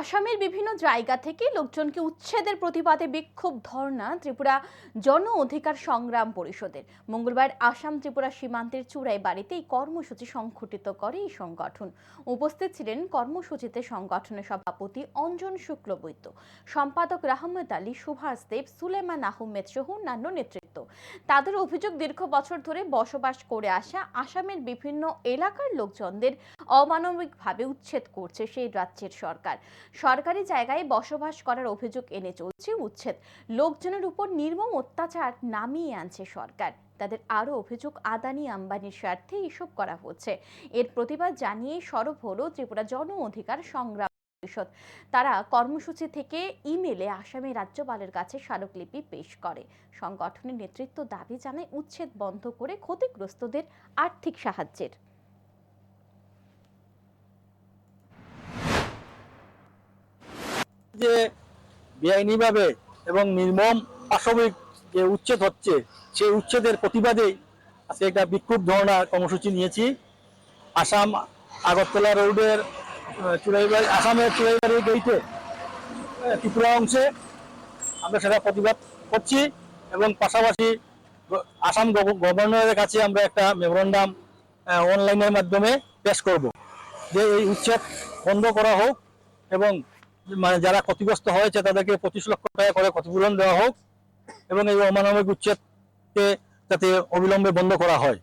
আসামের বিভিন্ন জায়গা থেকে লোকজনকে উচ্ছেদের প্রতিবাদে বিক্ষোভ ধর্ণা ত্রিপুরা জন অধিকার সংগ্রাম পরিষদের। মঙ্গলবার আসাম ত্রিপুরা সীমান্তের চূড়ায় বাড়িতে এই কর্মসূচি সংঘটিত করে এই সংগঠন। উপস্থিত ছিলেন কর্মসূচিতে সংগঠনের সভাপতি অঞ্জন শুক্লবৈদ্য সম্পাদক রাহমত আলী, সুভাষ দেব, সুলেমান আহমেদ সহ অন্যান্য নেতৃত্ব। তাদের অভিযোগ দীর্ঘ বছর ধরে বসবাস করে আসা আসামের বিভিন্ন এলাকার লোকজনদের অমানবিকভাবে উচ্ছেদ করছে সেই রাজ্যের সরকার। সরকারি জায়গায় বসবাস করার অভিযোগ এনে চলছে উচ্ছেদ। লোকজনের উপর নির্মম অত্যাচার নামিয়ে আনছে সরকার। তাদের আরও অভিযোগ, আদানি আম্বানির স্বার্থে এসব করা হচ্ছে। এর প্রতিবাদ জানিয়ে সরব হল ত্রিপুরা জন অধিকার সংগ্রাম পরিষদ। তারা কর্মসূচি থেকে ইমেলে আসামের রাজ্যপালের কাছে স্মারকলিপি পেশ করে। সংগঠনের নেতৃত্ব দাবি জানায়, উচ্ছেদ বন্ধ করে ক্ষতিগ্রস্তদের আর্থিক সাহায্যের যে বেআইনিভাবে এবং নির্মম পাশবিক যে উচ্ছেদ হচ্ছে, সেই উচ্ছেদের প্রতিবাদেই আজকে একটা বিক্ষোভ ধরনা কর্মসূচি নিয়েছি। আসাম আগরতলা রোডের চুড়াইবাড়ি, আসামের চুড়াইবাড়ি গেইটে ত্রিপুরা অংশে আমরা সেটা প্রতিবাদ করছি এবং পাশাপাশি আসাম গভর্নরের কাছে আমরা একটা মেমোরান্ডাম অনলাইনের মাধ্যমে পেশ করব। যে এই উচ্ছেদ বন্ধ করা হোক এবং মানে যারা ক্ষতিগ্রস্ত হয়েছে তাদেরকে পঁচিশ লক্ষ টাকা করে ক্ষতিপূরণ দেওয়া হোক এবং এই অমানবিক উচ্ছেদকে যাতে অবিলম্বে বন্ধ করা হয়।